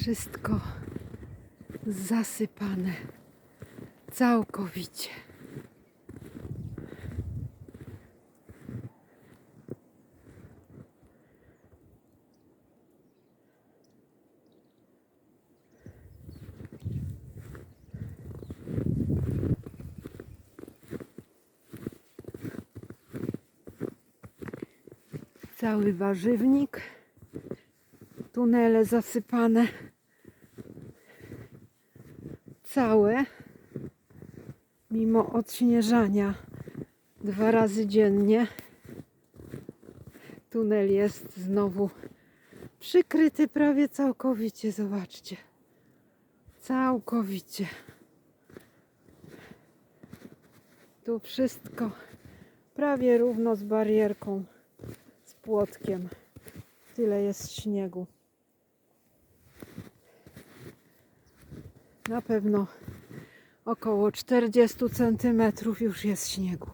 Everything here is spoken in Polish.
Wszystko zasypane całkowicie. Cały warzywnik, tunele zasypane całe, mimo odśnieżania dwa razy dziennie. Tunel jest znowu przykryty prawie całkowicie, zobaczcie. Całkowicie. Tu wszystko prawie równo z barierką, z płotkiem. Tyle jest śniegu. Na pewno około 40 cm już jest śniegu.